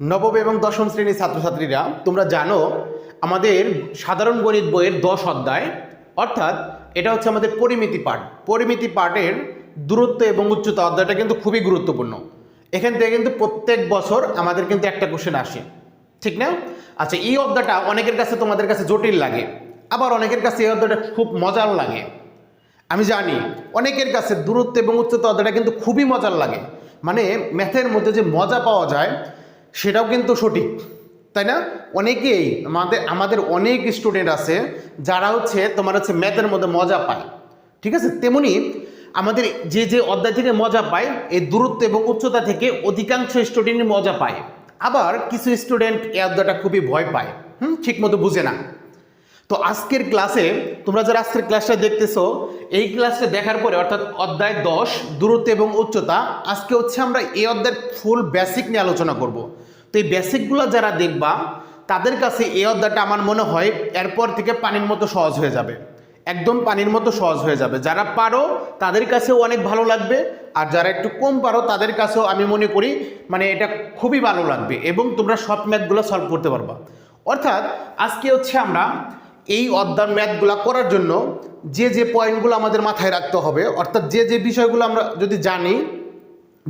নবম এবং দশম শ্রেণির ছাত্রছাত্রীরা, তোমরা জানো আমাদের সাধারণ গণিত বইয়ের দশ অধ্যায়, অর্থাৎ এটা হচ্ছে আমাদের পরিমিতি পাঠ। পরিমিতি পাঠের দূরত্ব এবং উচ্চতা অধ্যায়টা কিন্তু খুবই গুরুত্বপূর্ণ। এখান থেকে কিন্তু প্রত্যেক বছর আমাদের কিন্তু একটা কোশ্চেন আসে। ঠিক না? আচ্ছা এই অধ্যায়টা অনেকের কাছে তোমাদের কাছে জটিল লাগে, আবার অনেকের কাছে এই অধ্যায়টা খুব মজার লাগে। আমি জানি অনেকের কাছে দূরত্ব এবং উচ্চতা অধ্যায়টা কিন্তু খুবই মজার লাগে। মানে ম্যাথের মধ্যে যে মজা পাওয়া যায় সেটাও কিন্তু সঠিক, তাই না? অনেকেই আমাদের আমাদের অনেক স্টুডেন্ট আছে যারা হচ্ছে তোমার হচ্ছে ম্যাথের মধ্যে মজা পায়, ঠিক আছে? তেমনি আমাদের যে যে অধ্যায় থেকে মজা পায় এই দূরত্ব এবং উচ্চতা থেকে অধিকাংশ স্টুডেন্ট মজা পায়। আবার কিছু স্টুডেন্ট এই অধ্যায়টা খুবই ভয় পায়, হুম? ঠিক মতো বুঝে না। তো আজকের ক্লাসে তোমরা যারা আজকের ক্লাসটা দেখতেছো, এই ক্লাসটা দেখার পরে অর্থাৎ অধ্যায় দশ, দূরত্ব এবং উচ্চতা, আজকে হচ্ছে আমরা এই অধ্যায়ের ফুল বেসিক নিয়ে আলোচনা করব। তো এই বেসিকগুলো যারা দেখবা, তাদের কাছে এই অধ্যায়টা আমার মনে হয় এরপর থেকে পানির মতো সহজ হয়ে যাবে। একদম পানির মতো সহজ হয়ে যাবে। যারা পারো, তাদের কাছেও অনেক ভালো লাগবে, আর যারা একটু কম পারো, তাদের কাছেও আমি মনে করি মানে এটা খুবই ভালো লাগবে এবং তোমরা সব ম্যাথগুলো সলভ করতে পারবা। অর্থাৎ আজকে হচ্ছে আমরা এই অধ্যায় ম্যাথগুলো করার জন্য যে যে পয়েন্টগুলো আমাদের মাথায় রাখতে হবে, অর্থাৎ যে যে বিষয়গুলো আমরা যদি জানি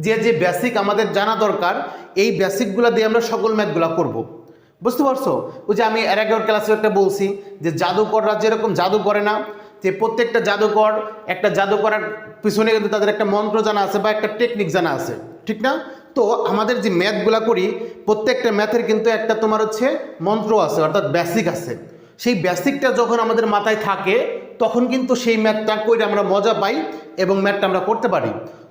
যে যে বেসিক আমাদের জানা দরকার, এই বেসিকগুলো দিয়ে আমরা সকল ম্যাথগুলো করব। বুঝতে পারছ? ওই যে আমি এর আগের ক্লাসে একটা বলছি যে জাদুকররা যেরকম জাদু করে না, যে প্রত্যেকটা জাদুকর, একটা জাদু করার পিছনে কিন্তু তাদের একটা মন্ত্র জানা আছে বা একটা টেকনিক জানা আছে। ঠিক না? তো আমাদের যে ম্যাথগুলো করি, প্রত্যেকটা ম্যাথের কিন্তু একটা তোমার হচ্ছে মন্ত্র আছে, অর্থাৎ বেসিক আছে। সেই বেসিকটা যখন আমাদের মাথায় থাকে, তখন কিন্তু সেই ম্যাথটা করে আমরা মজা পাই এবং ম্যাথটা আমরা করতে পারি।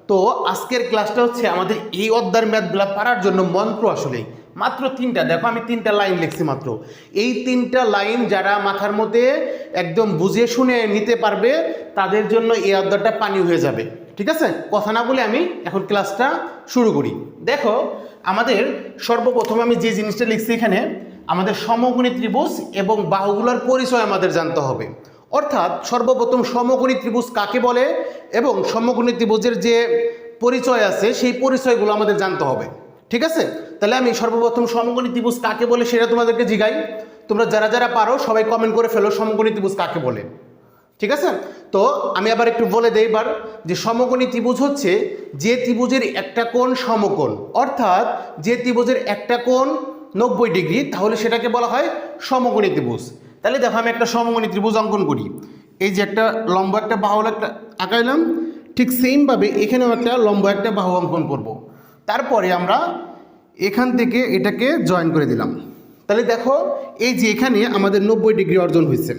তো আজকের ক্লাসটা হচ্ছে আমাদের এই অধ্যায়ের ম্যাথগুলো পারার জন্য মন্ত্র আসলেই। মাত্র তিনটা, দেখো আমি তিনটা লাইন লিখছি মাত্র। এই তিনটা লাইন যারা মাথার মধ্যে একদম বুঝে শুনে নিতে পারবে, তাদের জন্য এই অধ্যায়টা পানি হয়ে যাবে। ঠিক আছে? কথা না বলে আমি এখন ক্লাসটা শুরু করি। দেখো, আমাদের সর্বপ্রথম আমি যে জিনিসটা লিখছি এখানে, আমাদের সমকোণী ত্রিভুজ এবং বাহুগুলোর পরিচয় আমাদের জানতে হবে। অর্থাৎ সর্বপ্রথম সমকোণী ত্রিভুজ কাকে বলে? এবং সমকোণী ত্রিভুজের যে পরিচয় আছে, সেই পরিচয়গুলো আমাদের জানতে হবে। ঠিক আছে? তাহলে আমি সর্বপ্রথম সমকোণী ত্রিভুজ কাকে বলে সেটা তোমাদেরকে জিগাই। তোমরা যারা যারা পারো, সবাই কমেন্ট করে ফেলো সমকোণী ত্রিভুজ কাকে বলে। ঠিক আছে? তো আমি আবার একটু বলে দেই এবার যে সমকোণী ত্রিভুজ হচ্ছে যে ত্রিভুজের একটা কোণ সমকোণ। অর্থাৎ যে ত্রিভুজের একটা কোণ নব্বই ডিগ্রি, তাহলে সেটাকে বলা হয় সমকোণী ত্রিভুজ। তাহলে দেখো আমি একটা সমকোণী ত্রিভুজ অঙ্কন করি। এই যে একটা লম্বা একটা বাহু একটা আঁকাইলাম, ঠিক সেমভাবে এখানেও একটা লম্বা একটা বাহু অঙ্কন করব। তারপরে আমরা এখান থেকে এটাকে জয়েন করে দিলাম। তাহলে দেখো, এই যে এখানে আমাদের নব্বই ডিগ্রি অর্জন হয়েছে।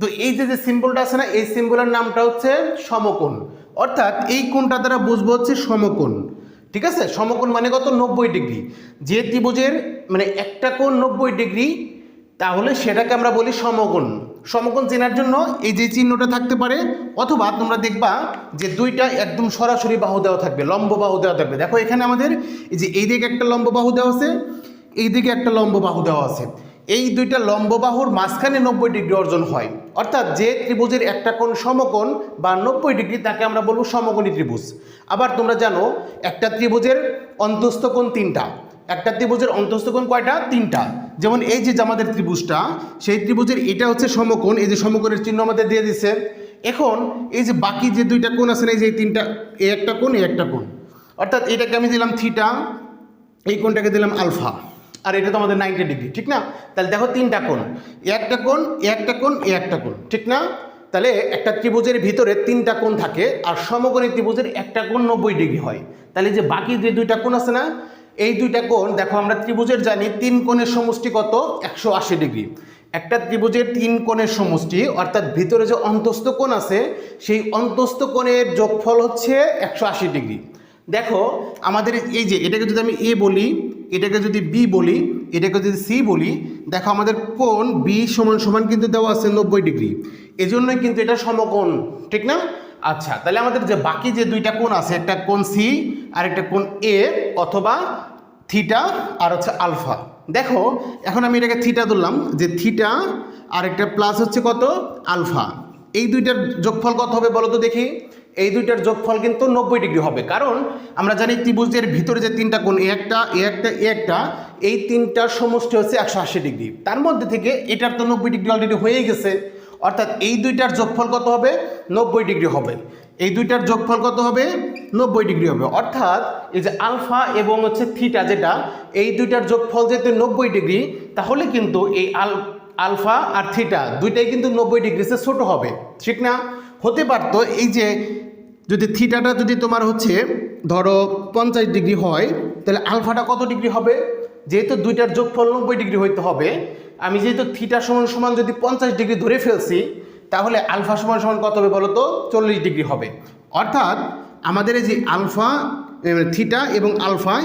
তো এই যে যে সিম্বলটা আছে না, এই সিম্বলের নামটা হচ্ছে সমকোণ। অর্থাৎ এই কোণটা দ্বারা বুঝব হচ্ছে সমকোণ। ঠিক আছে? সমকোণ মানে কত? নব্বই ডিগ্রি। যে ত্রিভুজের মানে একটা কোণ নব্বই ডিগ্রি তাহলে সেটাকে আমরা বলি সমকোণ সমকোণ চেনার জন্য এই যে চিহ্নটা থাকতে পারে, অথবা তোমরা দেখবা যে দুইটা একদম সরাসরি বাহু দেওয়া থাকবে, লম্ব বাহু দেওয়া থাকবে। দেখো এখানে আমাদের এই যে এই দিকে একটা লম্ব বাহু দেওয়া আছে, এই দিকে একটা লম্ব বাহু দেওয়া আছে। এই দুইটা লম্ব বাহুর মাঝখানে নব্বই ডিগ্রি অর্জন হয়। অর্থাৎ যে ত্রিভুজের একটা কোণ সমকোণ বা নব্বই ডিগ্রি, তাকে আমরা বলব সমকোণী ত্রিভুজ। আবার তোমরা জানো, একটা ত্রিভুজের অন্তস্থ কোণ তিনটা। একটা ত্রিভুজের অন্তস্থ কোণ কয়টা? তিনটা। যেমন এই যে আমাদের ত্রিভুজটা, সেই ত্রিভুজের এটা হচ্ছে সমকোণ, এই যে সমকোণের চিহ্ন আমাদের দিয়ে দিচ্ছে এখন এই যে বাকি যে দুইটা কোণ আছে না, এই যে তিনটা, এ একটা কোণ এই একটা কোণ। অর্থাৎ এটাকে আমি দিলাম থিটা, এই কোণটাকে দিলাম আলফা। আর এটা তো আমাদের নাইনটি ডিগ্রি, ঠিক না? তাহলে দেখো তিনটা কোণ। এ একটা কোণ, এ একটা কোণ, এ একটা কোণ, ঠিক না? তাহলে একটা ত্রিভুজের ভিতরে তিনটা কোণ থাকে, আর সমকোণী ত্রিভুজের একটা কোণ নব্বই ডিগ্রি হয়। তাহলে যে বাকি যে দুইটা কোণ আছে না এই দুইটা কোণ, দেখো আমরা ত্রিভুজের জানি তিন কোণের সমষ্টি কত? একশো আশি ডিগ্রি। একটা ত্রিভুজের তিন কোণের সমষ্টি, অর্থাৎ ভিতরে যে অন্তস্থ কোণ আছে, সেই অন্তস্থ কোণের যোগফল হচ্ছে একশো আশি ডিগ্রি। দেখো, আমাদের এই যে, এটাকে যদি আমি এ বলি, এটাকে যদি বি বলি, এটাকে যদি সি বলি, দেখো আমাদের কোণ বি সমান সমান কিন্তু দেওয়া আছে নব্বই ডিগ্রি। এজন্যই কিন্তু এটা সমকোণ, ঠিক না? আচ্ছা তাহলে আমাদের যে বাকি যে দুইটা কোণ আছে, একটা কোণ সি আর একটা কোণ এ, অথবা থিটা আর হচ্ছে আলফা। দেখো, এখন আমি এটাকে থিটা ধরলাম, যে থিটা আর একটা প্লাস হচ্ছে কত? আলফা। এই দুইটার যোগফল কত হবে বলো তো দেখি? এই দুইটার যোগফল কিন্তু নব্বই ডিগ্রি হবে। কারণ আমরা জানি ত্রিভুজের ভিতরে যে তিনটা এ একটা এ একটা এ একটা, এই তিনটার সমষ্টি হচ্ছে একশো আশি ডিগ্রি। তার মধ্যে থেকে এটার তো নব্বই ডিগ্রি অলরেডি হয়েই গেছে। অর্থাৎ এই দুইটার যোগফল কত হবে? নব্বই ডিগ্রি হবে। এই দুইটার যোগফল কত হবে? নব্বই ডিগ্রি হবে। অর্থাৎ এই যে আলফা এবং হচ্ছে থিটা যেটা, এই দুইটার যোগফল যেহেতু নব্বই ডিগ্রি, তাহলে কিন্তু এই আল, আলফা আর থিটা দুইটাই কিন্তু নব্বই ডিগ্রিতে ছোটো হবে। ঠিক না? হতে পারতো এই যে যদি থিটাটা যদি তোমার হচ্ছে ধরো পঞ্চাশ ডিগ্রি হয়, তাহলে আলফাটা কত ডিগ্রি হবে? যেহেতু দুইটার যোগফল নব্বই ডিগ্রি হইতে হবে আমি যেহেতু থিটা সমান সমান যদি পঞ্চাশ ডিগ্রি ধরে ফেলছি, তাহলে আলফা সমান সমান কত হবে বলো তো? চল্লিশ ডিগ্রি হবে। অর্থাৎ আমাদের এই যে আলফা থিটা এবং আলফা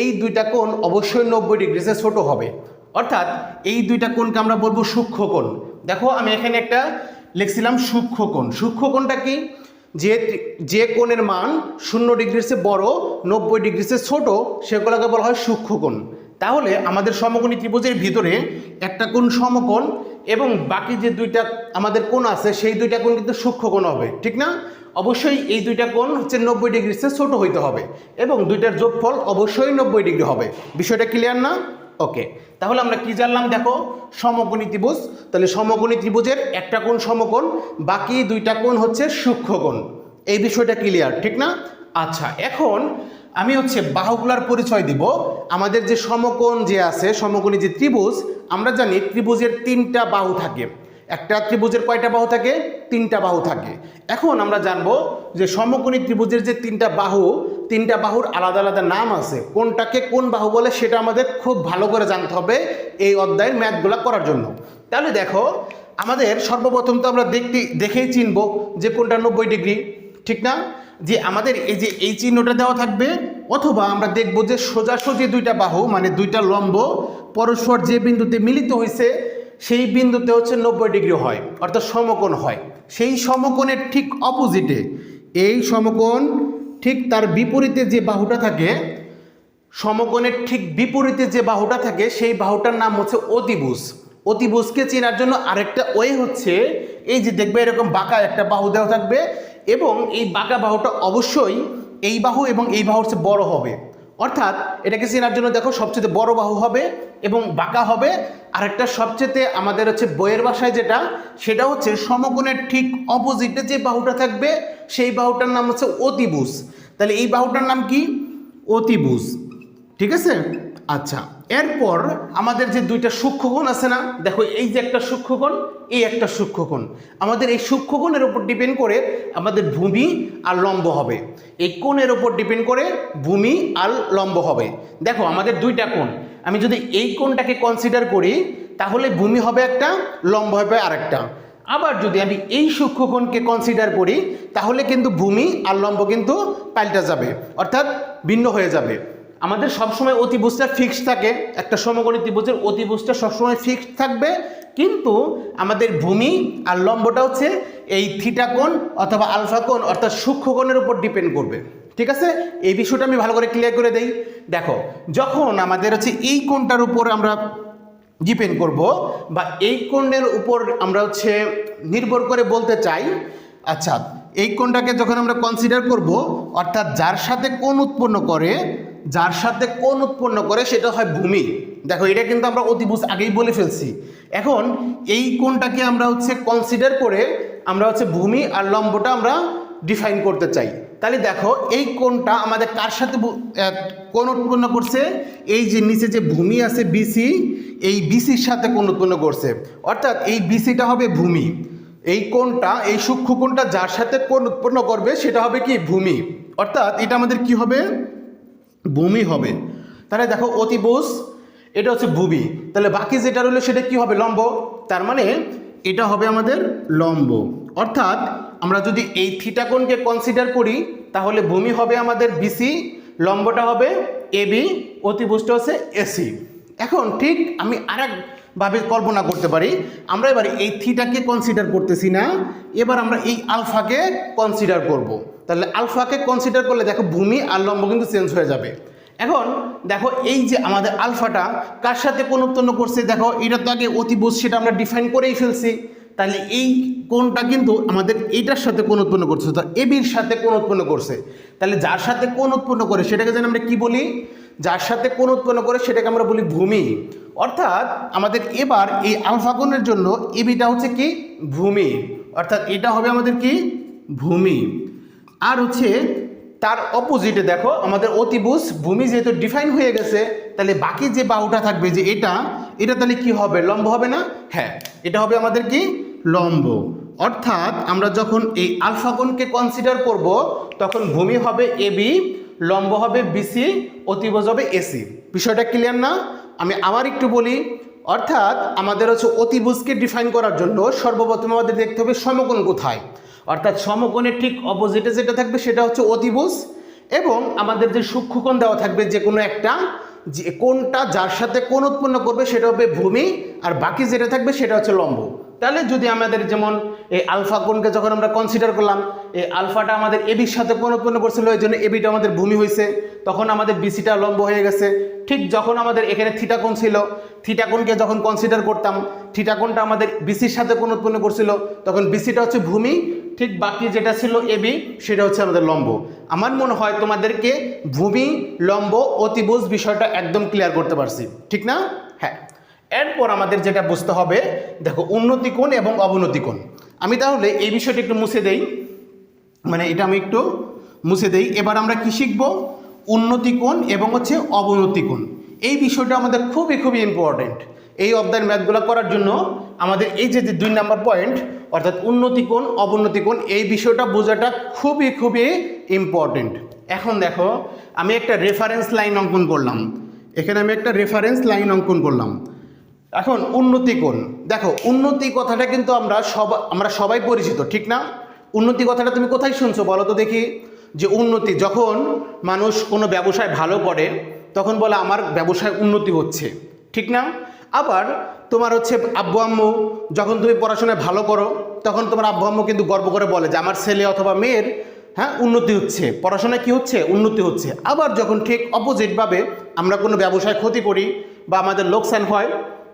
এই দুইটা কোণ অবশ্যই নব্বই ডিগ্রিতে ছোট হবে। অর্থাৎ এই দুইটা কোণকে আমরা বলব সূক্ষ্ম কোণ। দেখো, আমি এখানে একটা লিখছিলাম সূক্ষ্ম কোণ। সূক্ষ্ম কোণটা কি? যে যে কোণের মান শূন্য ডিগ্রির চেয়ে বড়, নব্বই ডিগ্রির চেয়ে ছোটো, সেগুলোকে বলা হয় সূক্ষ্ম কোণ। তাহলে আমাদের সমকোণী ত্রিভুজের ভিতরে একটা কোণ সমকোণ এবং বাকি যে দুইটা আমাদের কোণ আছে, সেই দুইটা কোণ কিন্তু সূক্ষ্ম কোণ হবে, ঠিক না? অবশ্যই এই দুইটা কোণ হচ্ছে নব্বই ডিগ্রি চেয়ে ছোট হইতে হবে এবং দুইটার যোগফল অবশ্যই নব্বই ডিগ্রি হবে। বিষয়টা ক্লিয়ার না? ওকে তাহলে আমরা কি জানলাম? দেখো, সমকোণী ত্রিভুজ। তাহলে সমকোণী ত্রিভুজের একটা কোণ সমকোণ, বাকি দুইটা কোণ হচ্ছে সূক্ষ্ম কোণ। এই বিষয়টা ক্লিয়ার ঠিক না? আচ্ছা এখন আমি হচ্ছে বাহুগুলার পরিচয় দিব। আমাদের যে সমকোণ যে আছে, সমকোণী যে ত্রিভুজ, আমরা জানি ত্রিভুজের তিনটা বাহু থাকে। একটা ত্রিভুজের কয়টা বাহু থাকে? তিনটা বাহু থাকে। এখন আমরা জানব যে সমকোণী ত্রিভুজের যে তিনটা বাহু, তিনটা বাহুর আলাদা আলাদা নাম আছে। কোনটাকে কোন বাহু বলে সেটা আমাদের খুব ভালো করে জানতে হবে এই অধ্যায়ের ম্যাথগুলো করার জন্য। তাহলে দেখো, আমাদের সর্বপ্রথম তো আমরা দেখতে, দেখেই চিনব যে কোনটা নব্বই ডিগ্রি, ঠিক না? যে আমাদের এই যে এই চিহ্নটা দেওয়া থাকবে, অথবা আমরা দেখব যে সোজাসুজি দুইটা বাহু মানে দুইটা লম্ব, পরস্পর যে বিন্দুতে মিলিত হয়েছে সেই বিন্দুতে হচ্ছে নব্বই ডিগ্রি হয়, অর্থাৎ সমকোণ হয়। সেই সমকোণের ঠিক অপোজিটে, এই সমকোণ ঠিক তার বিপরীতে যে বাহুটা থাকে, সমকোণের ঠিক বিপরীতে যে বাহুটা থাকে, সেই বাহুটার নাম হচ্ছে অতিভুজ। অতিভুজকে চেনার জন্য আরেকটা ওয়ে হচ্ছে, এই যে দেখবে এরকম বাঁকা একটা বাহু দেওয়া থাকবে এবং এই বাঁকা বাহুটা অবশ্যই এই বাহু এবং এই বাহুর চেয়ে বড় হবে। অর্থাৎ এটাকে চেনার জন্য দেখো সবচেয়ে বড় বাহু হবে এবং বাঁকা হবে। আর একটা সবচেয়ে আমাদের হচ্ছে বইয়ের বাসায় যেটা, সেটা হচ্ছে সমকোণের ঠিক অপোজিটে যে বাহুটা থাকবে, সেই বাহুটার নাম হচ্ছে অতিভুজ। তাহলে এই বাহুটার নাম কি? অতিভুজ। ঠিক আছে? আচ্ছা। এরপর আমাদের যে দুইটা সূক্ষ্মকোণ আছে না, দেখো এই যে একটা সূক্ষ্মকোণ, এই একটা সূক্ষ্মকোণ। আমাদের এই সূক্ষ্মকোণের উপর ডিপেন্ড করে আমাদের ভূমি আর লম্ব হবে। এই কোণের উপর ডিপেন্ড করে ভূমি আর লম্ব হবে। দেখো, আমাদের দুইটা কোণ। আমি যদি এই কোণটাকে কনসিডার করি, তাহলে ভূমি হবে একটা, লম্ব হবে আরেকটা। আবার যদি আমি এই সূক্ষ্মকোণকে কনসিডার করি, তাহলে কিন্তু ভূমি আর লম্ব কিন্তু পাল্টা যাবে, অর্থাৎ ভিন্ন হয়ে যাবে। আমাদের সবসময় অতিভুজটা ফিক্সড থাকে, একটা সমকোণী ত্রিভুজের অতিভুজটা সবসময় ফিক্সড থাকবে, কিন্তু আমাদের ভূমি আর লম্বটা হচ্ছে এই থিটা কোণ অথবা আলফা কোণ অর্থাৎ সূক্ষ্মকোণের উপর ডিপেন্ড করবে, ঠিক আছে? এই বিষয়টা আমি ভালো করে ক্লিয়ার করে দেই। দেখো, যখন আমাদের হচ্ছে এই কোণটার উপর আমরা ডিপেন্ড করব বা এই কোণের উপর আমরা হচ্ছে নির্ভর করে বলতে চাই আচ্ছা এই কোণটাকে যখন আমরা কনসিডার করব, অর্থাৎ যার সাথে কোণ উৎপন্ন করে যার সাথে কোন উৎপন্ন করে সেটা হয় ভূমি। দেখো, এটা কিন্তু আমরা অতিভুজ আগেই বলে ফেলছি। এখন এই কোণটাকে আমরা হচ্ছে কনসিডার করে আমরা হচ্ছে ভূমি আর লম্বটা আমরা ডিফাইন করতে চাই। তাহলে দেখো, এই কোনটা আমাদের কার সাথে কোন উৎপন্ন করছে? এই যে নিচে যে ভূমি আছে বিসি এই বিসির সাথে কোন উৎপন্ন করছে। অর্থাৎ এই বিসিটা হবে ভূমি। এই কোনটা এই সূক্ষ্ম কোণটা যার সাথে কোন উৎপন্ন করবে, সেটা হবে কি? ভূমি। অর্থাৎ এটা আমাদের কি হবে? ভূমি হবে। তাহলে দেখো অতিভুজ, এটা হচ্ছে ভূমি। তাহলে বাকি যেটা রইল সেটা কি হবে? লম্ব। তার মানে এটা হবে আমাদের লম্ব। অর্থাৎ আমরা যদি এই থিটা কোণকে কনসিডার করি, তাহলে ভূমি হবে আমাদের বিসি লম্বটা হবে এবি অতিভুজটা হচ্ছে এসি এখন ঠিক আমি আরেকভাবে কল্পনা করতে পারি, আমরা এবার এই থিটাকে কনসিডার করতেছি না, এবার আমরা এই আলফাকে কনসিডার করব। তাহলে আলফাকে কনসিডার করলে দেখো ভূমি আর লম্ব কিন্তু চেঞ্জ হয়ে যাবে। এখন দেখো এই যে আমাদের আলফাটা, কার সাথে কোন উৎপন্ন করছে? দেখো এটা তো আগে অতিভুজ, সেটা আমরা ডিফাইন করেই ফেলছি। তাহলে এই কোনটা কিন্তু আমাদের এইটার সাথে কোন উৎপন্ন করছে? তো এবির সাথে কোন উৎপন্ন করছে? তাহলে যার সাথে কোন উৎপন্ন করে, সেটাকে যেন আমরা কি বলি? যার সাথে কোন উৎপন্ন করে, সেটাকে আমরা বলি ভূমি। অর্থাৎ আমাদের এবার এই আলফা কোণের জন্য এবিটা হচ্ছে কি? ভূমি। অর্থাৎ এটা হবে আমাদের কি? ভূমি। আর হচ্ছে তার অপোজিটে দেখো, আমাদের অতিভুজ ভূমি যেহেতু ডিফাইন হয়ে গেছে, তাহলে বাকি যে বাহুটা থাকবে যে এটা এটা তাহলে কি হবে? লম্ব হবে না? হ্যাঁ এটা হবে আমাদের কি? লম্ব। অর্থাৎ আমরা যখন এই আলফা কোণকে কনসিডার করব, তখন ভূমি হবে এবি লম্ব হবে বিসি অতিভুজ হবে এসি বিষয়টা ক্লিয়ার না? আমি আবার একটু বলি অর্থাৎ আমাদের হচ্ছে অতিভুজকে ডিফাইন করার জন্য সর্বপ্রথম আমাদের দেখতে হবে সমকোণ কোথায়। অর্থাৎ সমকোণের ঠিক অপোজিটে যেটা থাকবে সেটা হচ্ছে অতিভুজ এবং আমাদের যে সূক্ষ্মকোণ দেওয়া থাকবে যে কোনো একটা, যে কোনটা যার সাথে কোন উৎপন্ন করবে সেটা হবে ভূমি, আর বাকি যেটা থাকবে সেটা হচ্ছে লম্ব। তাহলে যদি আমাদের যেমন এই আলফা কোণকে যখন আমরা কনসিডার করলাম, এই আলফাটা আমাদের এবির সাথে কোণ উৎপন্ন করছিল ওই জন্য এবিটা আমাদের ভূমি হয়েছে। তখন আমাদের বিসিটা লম্ব হয়ে গেছে। ঠিক যখন আমাদের এখানে থিটা কোণ ছিল থিটা কোণকে যখন কনসিডার করতাম থিটা কোণটা আমাদের বিসির সাথে কোণ উৎপন্ন করছিল, তখন বিসিটা হচ্ছে ভূমি, ঠিক বাকি যেটা ছিল এবি সেটা হচ্ছে আমাদের লম্ব। আমার মনে হয় তোমাদেরকে ভূমি, লম্ব, অতিভুজ বিষয়টা একদম ক্লিয়ার করতে পারছি। ঠিক না? এরপর আমাদের যেটা বুঝতে হবে, দেখো উন্নতি কোণ এবং অবনতি কোণ। আমি তাহলে এই বিষয়টা একটু মুছে দেই। মানে এটা আমি একটু মুছে দেই। এবার আমরা কি শিখব? উন্নতি কোণ এবং হচ্ছে অবনতি কোণ। এই বিষয়টা আমাদের খুবই খুবই ইম্পর্টেন্ট এই অধ্যায়ের ম্যাথগুলো করার জন্য আমাদের এই যে দুই নাম্বার পয়েন্ট অর্থাৎ উন্নতি কোণ, অবনতি কোণ, এই বিষয়টা বোঝাটা খুবই খুবই ইম্পর্টেন্ট এখন দেখো, আমি একটা রেফারেন্স লাইন অঙ্কন করলাম। এখানে আমি একটা রেফারেন্স লাইন অঙ্কন করলাম। এখন উন্নতি কোণ দেখো, উন্নতি কথাটা কিন্তু আমরা সব আমরা সবাই পরিচিত, ঠিক না? উন্নতি কথাটা তুমি কোথায় শুনছো বলো তো দেখি। যে উন্নতি, যখন মানুষ কোনো ব্যবসায় ভালো করে তখন বলে, আমার ব্যবসায় উন্নতি হচ্ছে। ঠিক না? আবার তোমার হচ্ছে আব্বু আম্মু, যখন তুমি পড়াশোনায় ভালো করো, তখন তোমার আব্বু আম্মু কিন্তু গর্ব করে বলে যে, আমার ছেলে অথবা মেয়ের হ্যাঁ উন্নতি হচ্ছে। পড়াশোনায় কি হচ্ছে? উন্নতি হচ্ছে। আবার যখন ঠিক অপোজিটভাবে আমরা কোনো ব্যবসায় ক্ষতি করি বা আমাদের লোকসান হয়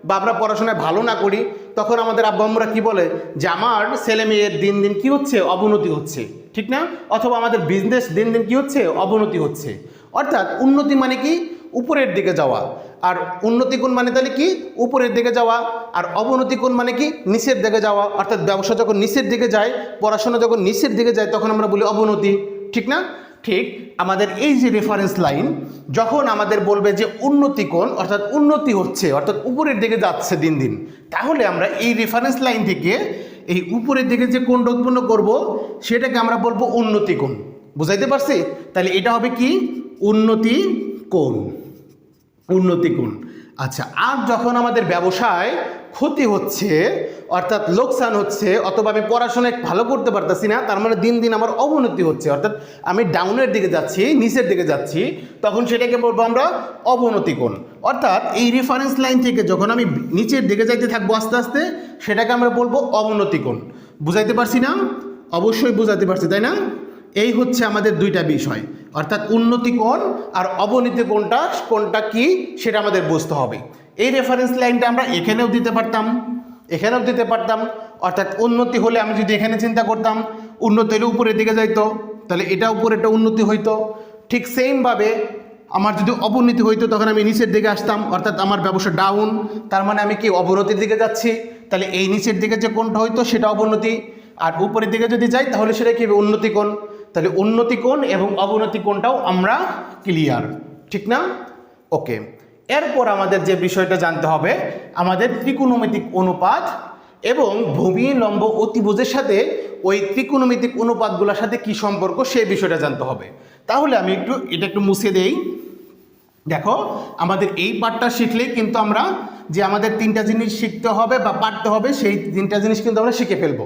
বা আমরা পড়াশোনায় ভালো না করি, তখন আমাদের আব্বা আম্মুরা কি বলে? যে আমার ছেলে মেয়ের দিন দিন কি হচ্ছে? অবনতি হচ্ছে। ঠিক না? অথবা আমাদের বিজনেস দিন দিন কি হচ্ছে? অবনতি হচ্ছে। অর্থাৎ উন্নতি মানে কি? উপরের দিকে যাওয়া। আর উন্নতি কোণ মানে তাহলে কি? উপরের দিকে যাওয়া। আর অবনতি কোণ মানে কি? নিচের দিকে যাওয়া। অর্থাৎ ব্যবসা যখন নিচের দিকে যায়, পড়াশোনা যখন নিচের দিকে যায়, তখন আমরা বলি অবনতি। ঠিক না? ঠিক আমাদের এই যে রেফারেন্স লাইন যখন আমাদের বলবে যে উন্নতি কোণ অর্থাৎ উন্নতি হচ্ছে, অর্থাৎ উপরের দিকে যাচ্ছে দিন দিন, তাহলে আমরা এই রেফারেন্স লাইন থেকে এই উপরের দিকে যে কোণটা উৎপন্ন করব, সেটাকে আমরা বলব উন্নতি কোণ বুঝাইতে পারছি? তাহলে এটা হবে কি? উন্নতি কোণ উন্নতি কোণ আচ্ছা আর যখন আমাদের ব্যবসায় ক্ষতি হচ্ছে, অর্থাৎ লোকসান হচ্ছে, অথবা আমি পড়াশোনায় ভালো করতে পারতেছি না, তার মানে দিন দিন আমার অবনতি হচ্ছে। অর্থাৎ আমি ডাউনের দিকে যাচ্ছি, নিচের দিকে যাচ্ছি, তখন সেটাকে বলব আমরা অবনতি কোণ। অর্থাৎ এই রেফারেন্স লাইন থেকে যখন আমি নিচের দিকে যাইতে থাকব আস্তে আস্তে, সেটাকে আমরা বলব অবনতি কোণ। বুঝাইতে পারছি না? অবশ্যই বুঝাতে পারছি, তাই না? এই হচ্ছে আমাদের দুইটা বিষয়। অর্থাৎ উন্নতি কোণ আর অবনতি কোণটা কোনটা কি সেটা আমাদের বুঝতে হবে। এই রেফারেন্স লাইনটা আমরা এখানেও দিতে পারতাম, এখানেও দিতে পারতাম। অর্থাৎ উন্নতি হলে আমি যদি এখানে চিন্তা করতাম উন্নতির উপরের দিকে যাইতো, তাহলে এটা উপরেটা উন্নতি হইতো। ঠিক সেমভাবে আমার যদি অবনতি হইতো, তখন আমি নিচের দিকে আসতাম, অর্থাৎ আমার ব্যবসা ডাউন তার মানে আমি কি অবনতির দিকে যাচ্ছি? তাহলে এই নিচের দিকে যে কোনটা হইতো, সেটা অবনতি। আর উপরের দিকে যদি যাই, তাহলে সেটা কি উন্নতি কোণ। তাহলে উন্নতি কোণ এবং অবনতি কোণটাও আমরা ক্লিয়ার ঠিক না? ওকে এরপর আমাদের যে বিষয়টা জানতে হবে, আমাদের ত্রিকোণমিতিক অনুপাত এবং ভূমি, লম্ব, অতিভুজের সাথে ওই ত্রিকোণমিতিক অনুপাতগুলোর সাথে কি সম্পর্ক সে বিষয়টা জানতে হবে। তাহলে আমি একটু, এটা একটু মুছে দেই। দেখো, আমাদের এই পাঠটা শিখলেই কিন্তু আমরা যে আমাদের তিনটা জিনিস শিখতে হবে বা পারতে হবে, সেই তিনটা জিনিস কিন্তু আমরা শিখে ফেলব।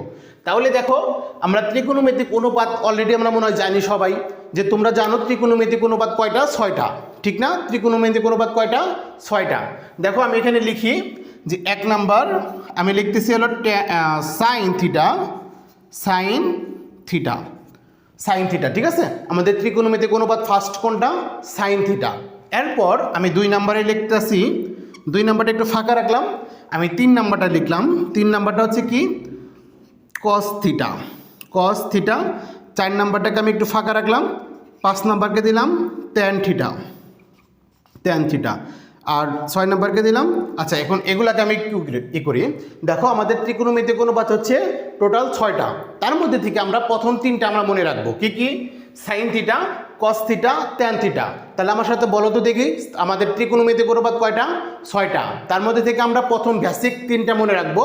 তাহলে দেখো, আমরা ত্রিকোণমিতিক অনুপাত অলরেডি আমরা মনে হয় জানি সবাই, যে তোমরা জানো ত্রিকোণমিতিক অনুপাত কয়টা? ছয়টা। ঠিক না? ত্রিকোণমিতিক অনুপাত কয়টা? ছয়টা। দেখো, আমি এখানে লিখি যে এক নাম্বার, আমি লিখতেছি হলো sine theta sine theta sine theta ঠিক আছে? আমাদের ত্রিকোণমিতিক অনুপাত ফার্স্ট কোনটা? সাইন থিটা এরপর আমি দুই নাম্বারে লিখতেছি দুই নাম্বারটা একটু ফাঁকা রাখলাম, আমি তিন নাম্বারটা লিখলাম। তিন নাম্বারটা হচ্ছে কি? কস থিটা কস থিটা চার নাম্বারটাকে আমি একটু ফাঁকা রাখলাম, পাঁচ নাম্বারকে দিলাম ট্যান থিটা ট্যান থিটা আর ছয় নাম্বারকে দিলাম আচ্ছা এখন এগুলাকে আমি একটু ই করি। দেখো, আমাদের ত্রিকোণমিতিক অনুপাত হচ্ছে টোটাল ছয়টা। তার মধ্যে থেকে আমরা প্রথম তিনটা আমরা মনে রাখব। কি কি? Sine theta cos theta tan theta তাহলে আমার সাথে বলো তো দেখি, আমাদের ত্রিকোণমিতিক অনুপাত কয়টা? ছয়টা। তার মধ্যে থেকে আমরা প্রথম বেসিক তিনটা মনে রাখব।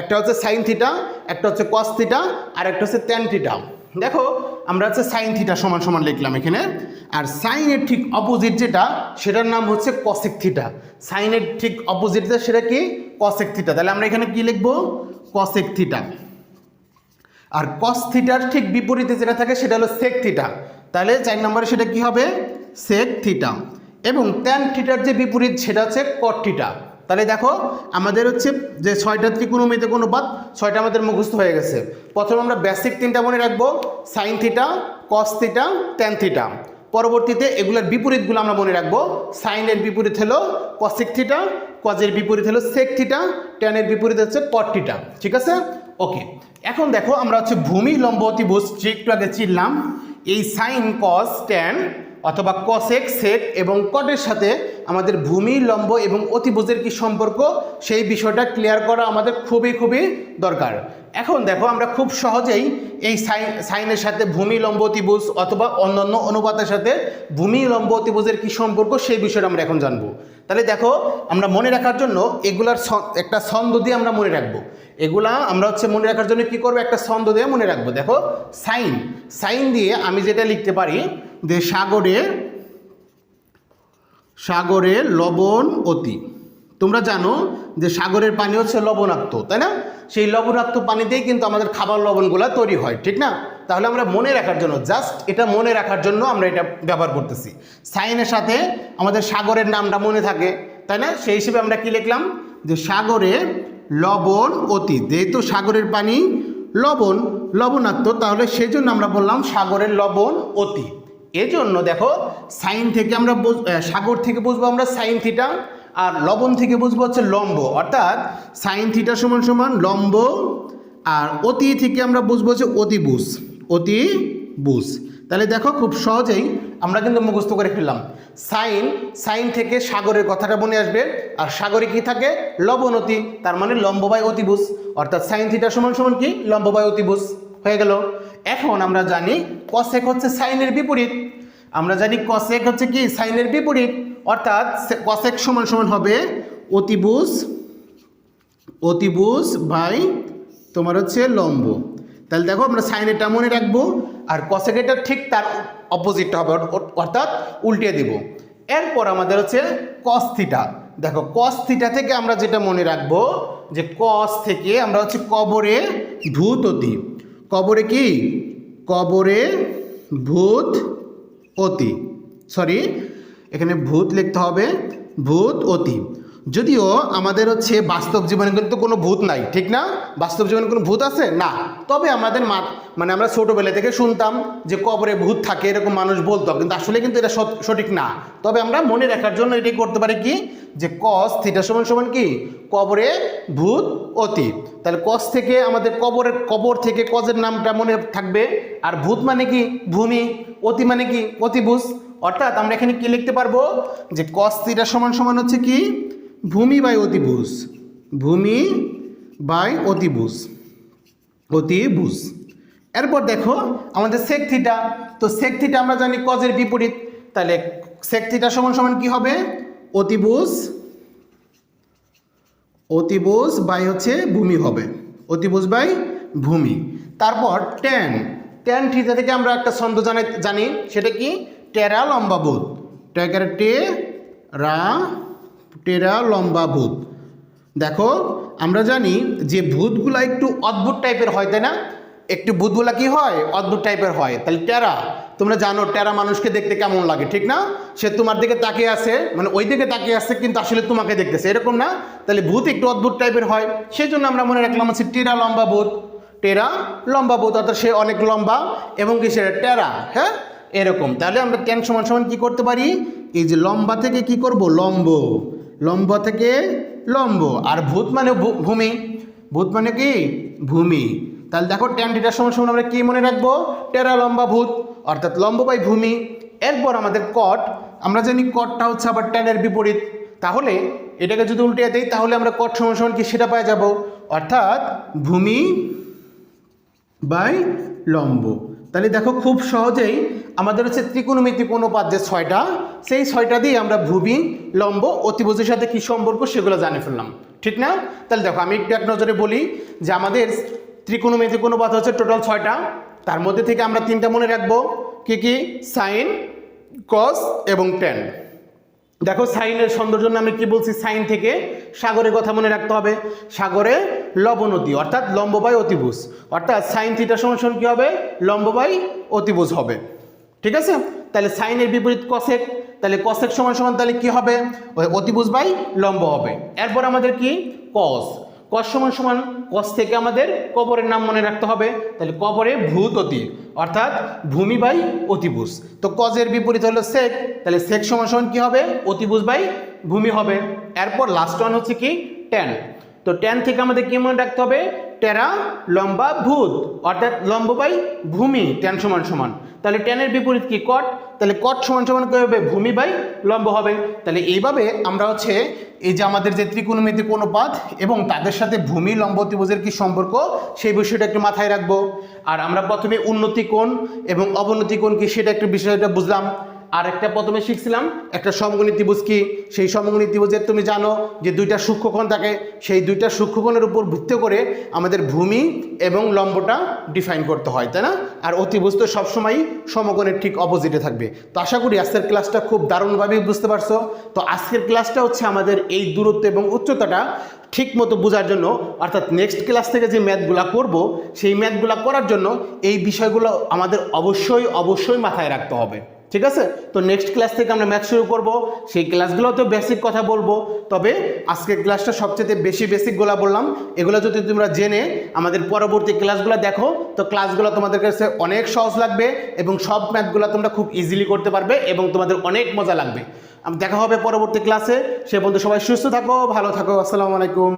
একটা হচ্ছে সাইন থিটা একটা হচ্ছে কস থিটা আর একটা হচ্ছে ট্যান থিটা দেখো, আমরা হচ্ছে সাইন থিটা সমান সমান লিখলাম এখানে। আর সাইনের ঠিক অপোজিট যেটা, সেটার নাম হচ্ছে কসেক থিটা সাইনের ঠিক অপোজিট যেটা, সেটা কি? কসেক থিটা তাহলে আমরা এখানে কি লিখব? কসেক থিটা আর কস থিটার ঠিক বিপরীতে যেটা থাকে, সেটা হলো সেক থিটা তাহলে চার নম্বরে সেটা কি হবে? সেক থিটা এবং ট্যান থিটার যে বিপরীত, সেটা হচ্ছে কট থিটা তাহলে দেখো, আমাদের হচ্ছে যে ছয়টা কোনো বাদ ছয়টা আমাদের মুখস্থ হয়ে গেছে। প্রথমে আমরা বেসিক তিনটা মনে রাখব sine theta cos theta tan theta পরবর্তীতে এগুলোর বিপরীতগুলো আমরা মনে রাখব। সাইনের বিপরীত হলো কসিক থিটা কজের বিপরীত হলো সেক থিটা ট্যানের বিপরীত হচ্ছে কট থিটা ঠিক আছে? ওকে এখন দেখো, আমরা হচ্ছে ভূমি লম্ব অতিভুজ, যে একটু আগে চিনলাম এই সাইন কস ট্যান অথবা কসেক সেক এবং কটের সাথে আমাদের ভূমি, লম্ব এবং অতিভুজের কি সম্পর্ক, সেই বিষয়টা ক্লিয়ার করা আমাদের খুবই খুবই দরকার। এখন দেখো আমরা খুব সহজেই এই সাইন, সাইনের সাথে ভূমি, লম্ব, অতিভুজ অথবা অন্যান্য অনুপাতের সাথে ভূমি, লম্ব, অতিভুজের কি সম্পর্ক, সেই বিষয়টা আমরা এখন জানব। তাহলে দেখো আমরা মনে রাখার জন্য এগুলার একটা ছন্দ দিয়ে আমরা মনে রাখব। এগুলা আমরা হচ্ছে মনে রাখার জন্য কি করব? একটা ছন্দ দিয়ে মনে রাখব। দেখো, সাইন। সাইন দিয়ে আমি যেটা লিখতে পারি যে সাগরে সাগরে লবণ অতি। তোমরা জানো যে সাগরের পানি হচ্ছে লবণাক্ত, তাই না? সেই লবণাক্ত পানিতেই কিন্তু আমাদের খাবার লবণগুলো তৈরি হয়, ঠিক না? তাহলে আমরা মনে রাখার জন্য, জাস্ট এটা মনে রাখার জন্য আমরা এটা ব্যবহার করতেছি। সাইনের সাথে আমাদের সাগরের নামটা মনে থাকে, তাই না? সেই হিসেবে আমরা কি লিখলাম? যে সাগরে লবণ অতি যেহেতু সাগরের পানি লবণ লবণাক্ত তাহলে সেই জন্য আমরা বললাম সাগরের লবণ অতি এজন্য দেখো, সাইন থেকে আমরা সাগর থেকে বুঝব আমরা সাইন থিটা, আর লবণ থেকে বুঝব হচ্ছে লম্ব। অর্থাৎ সাইন থিটা সমান সমান লম্ব, আর অতি থেকে আমরা বুঝব হচ্ছে অতিবুজ অতিবুজ তাহলে দেখো খুব সহজেই আমরা কিন্তু মুখস্থ করে ফেললাম। সাইন সাইন থেকে সাগরের কথাটা মনে আসবে, আর সাগরে কি থাকে? লবণ অতি, তার মানে লম্ববায় বাই অর্থাৎ সাইন থিটা সমান সমান কি? লম্ববায় বাই হয়ে গেল। এখন আমরা জানি কসেক হচ্ছে সাইনের বিপরীত। আমরা জানি কসেক হচ্ছে কি? সাইনের বিপরীত। অর্থাৎ কসেক সমান সমান হবে অতিভুজ অতিভুজ বাই তোমার হচ্ছে লম্ব। তাহলে দেখো আমরা সাইনেরটা মনে রাখব, আর কসেকেরটা ঠিক তার অপোজিটটা হবে অর- অর্থাৎ উল্টিয়ে দিব। এরপর আমাদের হচ্ছে কস থিটা দেখো কস থিটা থেকে আমরা যেটা মনে রাখব, যে কস থেকে আমরা হচ্ছে কবরে ভূত অতি। কবরে কি? কবরে ভূত অতি। সরি এখানে ভূত লিখতে হবে, ভূত অতি। যদিও আমাদের হচ্ছে বাস্তব জীবনে কিন্তু কোনো ভূত নাই, ঠিক না? বাস্তব জীবনে কোনো ভূত আছে? না। তবে আমাদের মা মানে আমরা ছোটোবেলা থেকে শুনতাম যে কবরে ভূত থাকে, এরকম মানুষ বলতো, কিন্তু আসলে কিন্তু এটা সঠিক না। তবে আমরা মনে রাখার জন্য এটাই করতে পারি কি? যে কস থিটা সমান সমান কি? কবরে ভূত অতীত। তাহলে কস থেকে আমাদের কবরের, কবর থেকে কজের নামটা মনে থাকবে, আর ভূত মানে কি? ভূমি। অতি মানে কি? অতিভুজ। অর্থাৎ আমরা এখানে কি লিখতে পারব? যে কস থিটা সমান সমান হচ্ছে কি? ভূমি বাই অতিভুজ। ভূমি বাই অতিভুজ। অতিভুজ এরপর দেখো আমাদের সেক থিটা তো সেক থিটা আমরা জানি কজের বিপরীত। তাহলে সেক থিটা সমান সমান কি হবে? অতিভুজ অতিভুজ বাই হচ্ছে ভূমি হবে। অতিভুজ বাই ভূমি। তারপর ট্যান ট্যান থিটা থেকে আমরা একটা ছন্দ জানি জানি, সেটা কি? টেরা লম্বা ভূত ট্যাকের টে রা টেরা লম্বা ভূত দেখো, আমরা জানি যে ভূতগুলা একটু অদ্ভুত টাইপের হয়, তাই না? একটু ভূতগুলা কি হয়? অদ্ভুত টাইপের হয়। তাহলে টেরা, তোমরা জানো টেরা মানুষকে দেখতে কেমন লাগে, ঠিক না? সে তোমার দিকে তাকিয়ে আছে মানে ওই দিকে তাকিয়ে আছে, কিন্তু আসলে তোমাকে দেখতেছে, এরকম না? তাহলে ভূত একটু অদ্ভুত টাইপের হয়। সেই জন্য আমরা মনে রাখলাম হচ্ছে টেরা লম্বা ভূত। টেরা লম্বা ভূত, অর্থাৎ সে অনেক লম্বা এবং কি সে টেরা হ্যাঁ? এরকম। তাহলে আমরা টেন সমান সমান কি করতে পারি? এই যে লম্বা থেকে কি করব? লম্ব। লম্ব থেকে লম্ব। আর ভূত মানে ভূমি। ভূত মানে কি? ভূমি। তাহলে দেখো ট্যান সমান সমান আমরা কী মনে রাখব? টেরা লম্বা ভূত, অর্থাৎ লম্ব বাই ভূমি। এরপর আমাদের কট আমরা জানি কটটা হচ্ছে আবার ট্যানের বিপরীত। তাহলে এটাকে যদি উল্টে দেই, তাহলে আমরা কট সমান সমান কি সেটা পাওয়া যাব? অর্থাৎ ভূমি বাই লম্ব। তাহলে দেখো খুব সহজেই আমাদের হচ্ছে ত্রিকোণমিতি অনুপাত যে ছয়টা, সেই ছয়টা দিয়ে আমরা ভূমি লম্ব, অতিভুজের সাথে কী সম্পর্ক সেগুলো জানে ফেললাম। ঠিক না? তাহলে দেখো আমি একটু এক নজরে বলি যে আমাদের ত্রিকোণমিতি অনুপাত হচ্ছে টোটাল ছয়টা। তার মধ্যে থেকে আমরা তিনটা মনে রাখব। কি কি? সাইন, কস এবং টেন। দেখো, সাইনের সৌন্দর্য আমি কি বলছি? সাইন থেকে সাগরের কথা মনে রাখতে হবে। সাগরে লবনতি অর্থাৎ লম্ববায় অতিভুজ। অর্থাৎ সাইন থিটা সমান কী হবে? লম্ববায় অতিভুজ হবে। ঠিক আছে? তাহলে সাইনের বিপরীত কসেক, তাহলে কসেক সমান সমান তাহলে কি হবে? অতিভুজ বাই লম্ব হবে। এরপর আমাদের কি? কস। কস সমান সমান কস থেকে আমাদের কবরের নাম মনে রাখতে হবে। তাহলে কবরে ভূত অতি অর্থাৎ ভূমি বাই অতিভুজ। তো কজের বিপরীত হলো শেখ তাহলে সেক সমান সমান কী হবে? অতিভুজ বাই ভূমি হবে। এরপর লাস্ট ওয়ান হচ্ছে কি? ট্যান তো ট্যান থেকে আমাদের কী মনে রাখতে হবে? টেরা, লম্বা, ভূত, অর্থাৎ লম্ব ভূমি ট্যান সমান সমান। তাহলে ট্যানের বিপরীত কি? কট তাহলে কট সমান সমান কি হবে? ভূমি বাই লম্ব হবে। তাহলে এইভাবে আমরা হচ্ছে এই যে আমাদের যে ত্রিকোণমিতিক অনুপাত এবং তাদের সাথে ভূমি, লম্ব, ত্রিভুজের কি সম্পর্ক, সেই বিষয়টা একটু মাথায় রাখব। আর আমরা প্রথমে উন্নতি কোণ এবং অবনতি কোণ কি, সেটা একটু বিষয়টা বুঝলাম। আর একটা প্রথমে শিখছিলাম, একটা সমগণী ত্রিভুজ কি? সেই সমগণী ত্রিভুজের তুমি জানো যে দুইটা সূক্ষ্মকোণ থাকে, সেই দুইটা সূক্ষ্মকোণের উপর ভিত্তি করে আমাদের ভূমি এবং লম্বটা ডিফাইন করতে হয়, তাই না? আর অতিভুজ তো সবসময়ই সমগণের ঠিক অপোজিটে থাকবে। তো আশা করি আজকের ক্লাসটা খুব দারুণভাবে বুঝতে পারছ। তো আজকের ক্লাসটা হচ্ছে আমাদের এই দূরত্ব এবং উচ্চতাটা ঠিক মতো বোঝার জন্য, অর্থাৎ নেক্সট ক্লাস থেকে যে ম্যাথগুলো করব, সেই ম্যাথগুলো করার জন্য এই বিষয়গুলো আমাদের অবশ্যই অবশ্যই মাথায় রাখতে হবে। ঠিক আছে? তো নেক্সট ক্লাস থেকে আমরা ম্যাথ শুরু করব। সেই ক্লাসগুলোতেও বেসিক কথা বলব। তবে আজকের ক্লাসটা সবচেয়ে বেশি বেসিকগুলো বললাম। এগুলো যদি তোমরা জেনে আমাদের পরবর্তী ক্লাসগুলো দেখো, তো ক্লাসগুলো তোমাদের কাছে অনেক সহজ লাগবে এবং সব ম্যাথগুলো তোমরা খুব ইজিলি করতে পারবে এবং তোমাদের অনেক মজা লাগবে। দেখা হবে পরবর্তী ক্লাসে সে পর্যন্ত সবাই সুস্থ থাকো, ভালো থাকো, আসসালামু আলাইকুম।